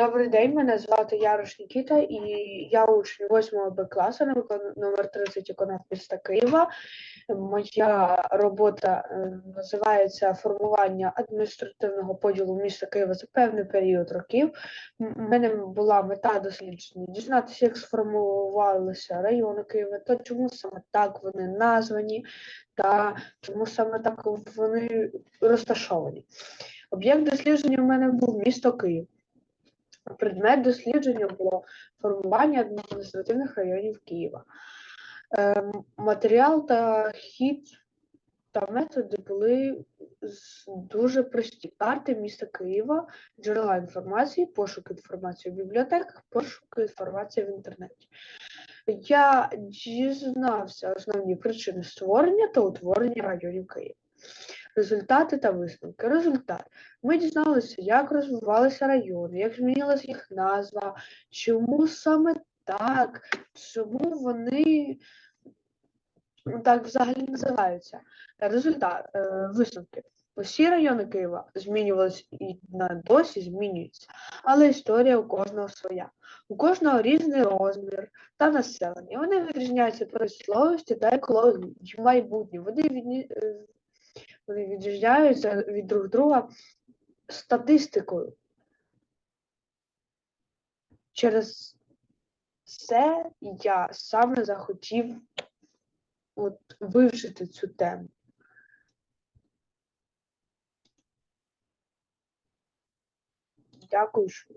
Добрий день, мене звати Ярош Нікіта, і я учень 8 Б класу номер 30 економіки міста Києва. Моя робота е, називається формування адміністративного поділу міста Києва за певний період років. У мене була мета дослідження дізнатися, як сформувалися райони Києва, та чому саме так вони названі, та чому саме так вони розташовані. Об'єкт дослідження у мене був місто Київ. Предмет дослідження було формування адміністративних районів Києва. Ем, Матеріал та хід та методи були дуже прості. Карти міста Києва, джерела інформації, пошук інформації в бібліотеках, пошук інформації в інтернеті. Я дізнався основні причини створення та утворення районів Києва. Результати та висновки. Результат. Ми дізналися, як розвивалися райони, як змінилася їх назва, чому саме так, чому вони ну, так взагалі називаються. Результат, е, висновки. Усі райони Києва змінювалися і досі змінюються, але історія у кожного своя. У кожного різний розмір та населення. Вони відрізняються численності та екології і майбутнє. Вони відні... е, вони відрізняються від друг друга статистикою. Через це я саме захотів от, вивчити цю тему. Дякую, що